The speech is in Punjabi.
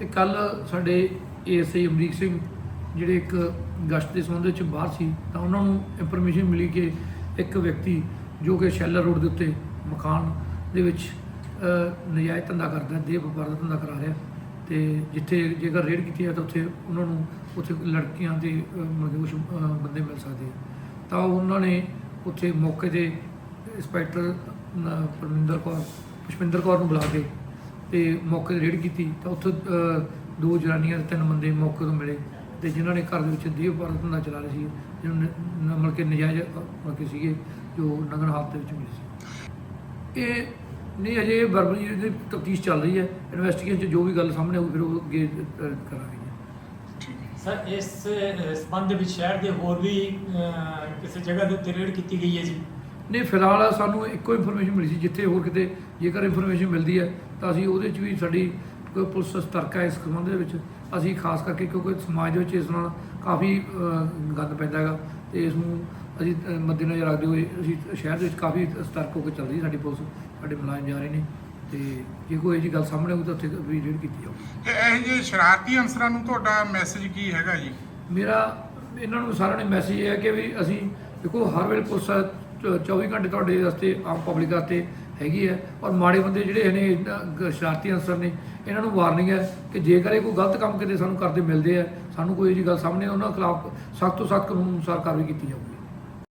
ਇਹ ਕੱਲ ਸਾਡੇ ਏਐਸਆਈ ਅਮਰੀਕ ਸਿੰਘ ਜਿਹੜੇ ਇੱਕ ਗਸ਼ਤ ਦੇ ਸੰਬੰਧ ਵਿੱਚ ਬਾਹਰ ਸੀ ਤਾਂ ਉਹਨਾਂ ਨੂੰ ਇਨਫੋਰਮੇਸ਼ਨ ਮਿਲੀ ਕਿ ਇੱਕ ਵਿਅਕਤੀ ਜੋ ਕਿ ਸ਼ੈਲਰ ਰੋਡ ਦੇ ਉੱਤੇ ਮਕਾਨ ਦੇ ਵਿੱਚ ਅ, ਨਜਾਇਜ਼ ਧੰਦਾ ਕਰਦਾ ਦੇਹ ਵਪਾਰ ਦਾ ਧੰਦਾ ਕਰਾ ਰਿਹਾ ਤੇ ਜਿੱਥੇ ਜੇਕਰ ਰੇਡ ਕੀਤੀ ਹੈ ਤਾਂ ਉੱਥੇ ਉਹਨਾਂ ਨੂੰ ਉੱਥੇ ਲੜਕੀਆਂ ਤੇ ਅ, ਮਤਲਬ ਕੁਛ ਬੰਦੇ ਮਿਲ ਸਕਦੇ ਤਾਂ ਉਹਨਾਂ ਨੇ ਉੱਥੇ ਮੌਕੇ ਤੇ ਇੰਸਪੈਕਟਰ ਪਰਮਿੰਦਰ ਕੌਰ ਪੁਸ਼ਪਿੰਦਰ ਕੌਰ ਨੂੰ ਬੁਲਾ ਕੇ ਤੇ ਮੌਕੇ ਤੇ ਰੇਡ ਕੀਤੀ ਤਾਂ ਉੱਥੇ ਦੋ ਜਨਾਨੀਆਂ ਤੇ ਤਿੰਨ ਬੰਦੇ ਮੌਕੇ ਤੋਂ ਮਿਲੇ ਤੇ ਜਿਨ੍ਹਾਂ ਨੇ ਘਰ ਦੇ ਵਿੱਚ ਦੇਹ ਵਪਾਰ ਧੰਦਾ ਚਲਾ ਰਹੇ ਸੀ ਜਿਹਨਾਂ ਨੇ ਨ- ਮਤਲਬ ਕਿ ਨਜਾਇਜ਼ ਅ, ਮਤਲਬ ਕਿ ਸੀਗੇ ਜੋ ਨਗਨ ਹਾਲਤ ਦੇ ਵਿੱਚ ਮਿਲੇ ਸੀ। ਇਹ ਨਹੀਂ ਅਜੇ ਬਰਬਰੀ ਦੀ ਤਫਤੀਸ਼ ਚੱਲ ਰਹੀ ਹੈ ਇਨਵੈਸਟੀਗੇਸ਼ਨ 'ਚ ਜੋ ਵੀ ਗੱਲ ਸਾਹਮਣੇ ਆਊ ਫਿਰ ਉਹ ਅੱਗੇ ਕਰਾਂਗੇ। ਸਰ ਇਸ ਅ, ਸੰਬੰਧ ਵਿੱਚ ਸ਼ਹਿਰ ਦੇ ਹੋਰ ਵੀ ਕਿਸੇ ਜਗ੍ਹਾ ਦੇ ਉੱਤੇ ਰੇਡ ਕੀਤੀ ਗਈ ਹੈ ਜੀ? ਨਹੀਂ ਫਿਲਹਾਲ ਸਾਨੂੰ ਇੱਕੋ ਇਨਫੋਰਮੇਸ਼ਨ ਮਿਲੀ ਸੀ ਜਿੱਥੇ ਹੋਰ ਕਿਤੇ ਜੇਕਰ ਇਨਫੋਰਮੇਸ਼ਨ ਮਿਲਦੀ ਹੈ ਤਾਂ ਅਸੀਂ ਉਹਦੇ 'ਚ ਵੀ ਸਾਡੀ ਕੋਈ ਪੁਲਿਸ ਸਤਰਕ ਹੈ ਇਸ ਸੰਬੰਧ ਦੇ ਵਿੱਚ। ਅਸੀਂ ਖਾਸ ਕਰਕੇ ਕਿਉਂਕਿ ਸਮਾਜ ਦੇ ਵਿੱਚ ਇਸ ਨਾਲ ਕਾਫੀ ਗੰਦ ਪੈਂਦਾ ਹੈਗਾ ਤੇ ਇਸ ਨੂੰ ਅਸੀਂ ਮੱਦੇਨਜ਼ਰ ਰੱਖਦੇ ਹੋਏ ਅਸੀਂ ਸ਼ਹਿਰ ਦੇ ਵਿੱਚ ਕਾਫੀ ਸਤਰਕ ਹੋ ਕੇ ਚੱਲ ਰਹੀ ਹੈ ਸਾਡੀ ਪੁਲਿਸ। ਸਾਡੇ ਮੁਲਾਜ਼ਮ ਜਾ ਰਹੇ ਨੇ ਤੇ ਜੇ ਕੋਈ ਇਹੋ ਜਿਹੀ ਗੱਲ ਸਾਹਮਣੇ ਆਊ ਤਾਂ ਉੱਥੇ ਵੀ ਰੇਡ ਕੀਤੀ ਜਾਊਗੀ ਤੇ ਇਹ ਜਿਹੇ ਸ਼ਰਾਰਤੀ ਅਨਸਰਾਂ ਨੂੰ ਤੁਹਾਡਾ ਮੈਸੇਜ ਕੀ ਹੈਗਾ ਜੀ? ਮੇਰਾ ਇਹਨਾਂ ਨੂੰ ਸਾਰਿਆਂ ਨੂੰ ਮੈਸੇਜ ਇਹ ਹੈ ਕਿ ਵੀ ਅਸੀਂ ਦੇਖੋ ਹਰ ਵੇਲੇ ਪੁਲਿਸ 24 ਘੰਟੇ ਤੁਹਾਡੇ ਵਾਸਤੇ ਆਮ ਪਬਲਿਕ ਵਾਸਤੇ ਹੈਗੀ ਹੈ। ਔਰ ਮਾੜੇ ਬੰਦੇ ਜਿਹੜੇ ਨੇ ਸ਼ਰਾਰਤੀ ਅਨਸਰ ਨੇ, ਇਹਨਾਂ ਨੂੰ ਵਾਰਨਿੰਗ ਹੈ ਕਿ ਜੇਕਰ ਇਹ ਕੋਈ ਗਲਤ ਕੰਮ ਕਿਤੇ ਸਾਨੂੰ ਕਰਦੇ ਮਿਲਦੇ ਆ ਸਾਨੂੰ ਕੋਈ ਇਹੋ ਜਿਹੀ ਗੱਲ ਸਾਹਮਣੇ ਉਹਨਾਂ ਖਿਲਾਫ ਸਖਤ ਤੋਂ ਸਖਤ ਕਾਨੂੰਨ ਅਨੁਸਾਰ ਕਾਰਵਾਈ ਕੀਤੀ ਜਾਊਗੀ।